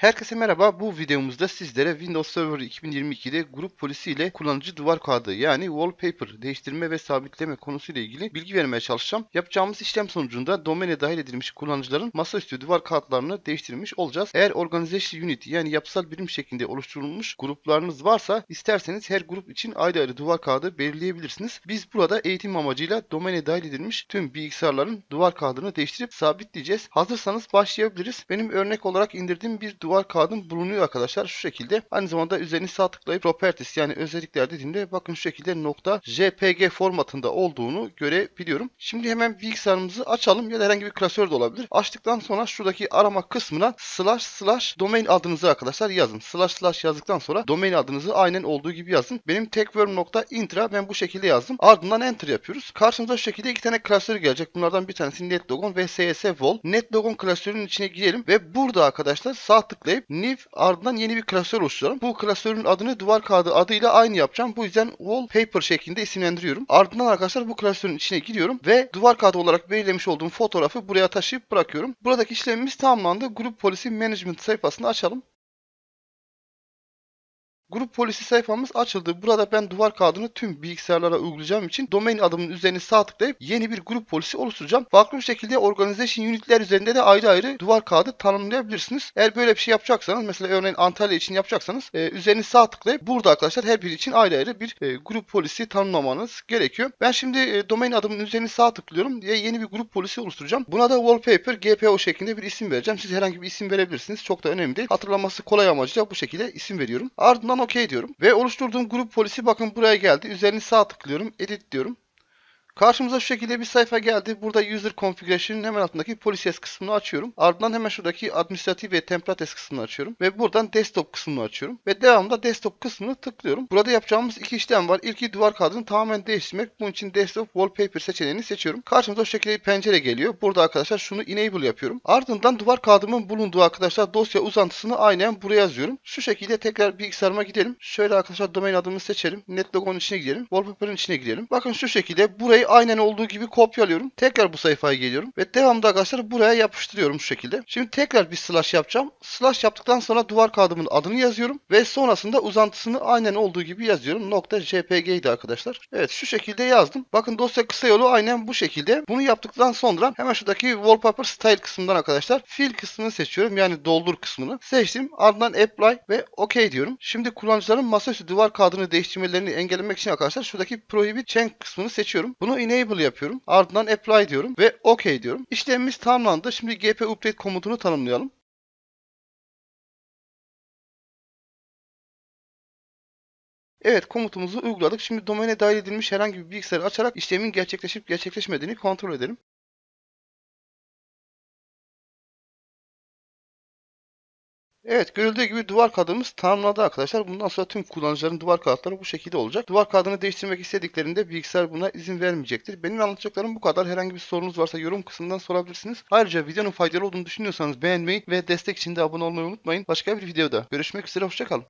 Herkese merhaba. Bu videomuzda sizlere Windows Server 2022'de grup polisi ile kullanıcı duvar kağıdı yani wallpaper değiştirme ve sabitleme konusuyla ilgili bilgi vermeye çalışacağım. Yapacağımız işlem sonucunda domaine dahil edilmiş kullanıcıların masaüstü duvar kağıtlarını değiştirmiş olacağız. Eğer Organization Unit yani yapısal birim şeklinde oluşturulmuş gruplarınız varsa isterseniz her grup için ayrı ayrı duvar kağıdı belirleyebilirsiniz. Biz burada eğitim amacıyla domaine dahil edilmiş tüm bilgisayarların duvar kağıdını değiştirip sabitleyeceğiz. Hazırsanız başlayabiliriz. Benim örnek olarak indirdiğim bir duvar kağıdım bulunuyor arkadaşlar şu şekilde. Aynı zamanda üzerini sağ tıklayıp properties yani özellikler dediğimde bakın şu şekilde nokta JPG formatında olduğunu görebiliyorum. Şimdi hemen bilgisayarımızı açalım ya da herhangi bir klasör de olabilir. Açtıktan sonra şuradaki arama kısmına slash slash domain adınızı arkadaşlar yazın. Slash slash yazdıktan sonra domain adınızı aynen olduğu gibi yazın. Benim techworm.intra ben bu şekilde yazdım. Ardından enter yapıyoruz. Karşımıza şu şekilde iki tane klasör gelecek. Bunlardan bir tanesi netlogon ve CSFWall. Netlogon klasörünün içine girelim ve burada arkadaşlar sağ tıklayıp new ardından yeni bir klasör oluşturalım. Bu klasörün adını duvar kağıdı adıyla aynı yapacağım. Bu yüzden wallpaper şeklinde isimlendiriyorum. Ardından arkadaşlar bu klasörün içine giriyorum ve duvar kağıdı olarak belirlemiş olduğum fotoğrafı buraya taşıyıp bırakıyorum. Buradaki işlemimiz tamamlandı. Grup polisi management sayfasını açalım. Grup polisi sayfamız açıldı. Burada ben duvar kağıdını tüm bilgisayarlara uygulayacağım için domain adımın üzerine sağ tıklayıp yeni bir grup polisi oluşturacağım. Farklı bir şekilde organization unitler üzerinde de ayrı ayrı duvar kağıdı tanımlayabilirsiniz. Eğer böyle bir şey yapacaksanız mesela örneğin Antalya için yapacaksanız e, üzerine sağ tıklayıp burada arkadaşlar her biri için ayrı ayrı bir e, grup polisi tanımlamanız gerekiyor. Ben şimdi e, domain adımın üzerine sağ tıklıyorum diye yeni bir grup polisi oluşturacağım. Buna da wallpaper GPO şeklinde bir isim vereceğim. Siz herhangi bir isim verebilirsiniz. Çok da önemli değil. Hatırlaması kolay amacıyla bu şekilde isim veriyorum. Ardından OK diyorum. Ve oluşturduğum grup polisi bakın buraya geldi. Üzerini sağ tıklıyorum. Edit diyorum. Karşımıza şu şekilde bir sayfa geldi. Burada User Configuration'ın hemen altındaki Policies kısmını açıyorum. Ardından hemen şuradaki Administrative ve Templates kısmını açıyorum. Ve buradan Desktop kısmını açıyorum. Ve devamında Desktop kısmını tıklıyorum. Burada yapacağımız iki işlem var. İlki duvar kağıdını tamamen değiştirmek. Bunun için Desktop Wallpaper seçeneğini seçiyorum. Karşımıza şu şekilde bir pencere geliyor. Burada arkadaşlar şunu Enable yapıyorum. Ardından duvar kağıdımın bulunduğu arkadaşlar dosya uzantısını aynen buraya yazıyorum. Şu şekilde tekrar bilgisayarıma gidelim. Şöyle arkadaşlar domain adımı seçelim. NetLogo'nun içine gidelim. Wallpaper'ın içine gidelim. Bakın şu şekilde burayı aynen olduğu gibi kopyalıyorum. Tekrar bu sayfaya geliyorum. Ve devamında arkadaşlar buraya yapıştırıyorum şu şekilde. Şimdi tekrar bir slash yapacağım. Slash yaptıktan sonra duvar kağıdımın adını yazıyorum. Ve sonrasında uzantısını aynen olduğu gibi yazıyorum. Nokta .jpg'ydi arkadaşlar. Evet şu şekilde yazdım. Bakın dosya kısa yolu aynen bu şekilde. Bunu yaptıktan sonra hemen şuradaki wallpaper style kısmından arkadaşlar fill kısmını seçiyorum. Yani doldur kısmını. Seçtim. Ardından apply ve OK diyorum. Şimdi kullanıcıların masaüstü duvar kağıdını değiştirmelerini engellemek için arkadaşlar şuradaki prohibit change kısmını seçiyorum. Bunu enable yapıyorum. Ardından apply diyorum ve OK diyorum. İşlemimiz tamamlandı. Şimdi gp update komutunu tanımlayalım. Evet komutumuzu uyguladık. Şimdi domaine dahil edilmiş herhangi bir bilgisayarı açarak işlemin gerçekleşip gerçekleşmediğini kontrol edelim. Evet görüldüğü gibi duvar kağıdımız tamamladı arkadaşlar. Bundan sonra tüm kullanıcıların duvar kağıtları bu şekilde olacak. Duvar kağıdını değiştirmek istediklerinde bilgisayar buna izin vermeyecektir. Benim anlatacaklarım bu kadar. Herhangi bir sorunuz varsa yorum kısmından sorabilirsiniz. Ayrıca videonun faydalı olduğunu düşünüyorsanız beğenmeyi ve destek için de abone olmayı unutmayın. Başka bir videoda görüşmek üzere hoşçakalın.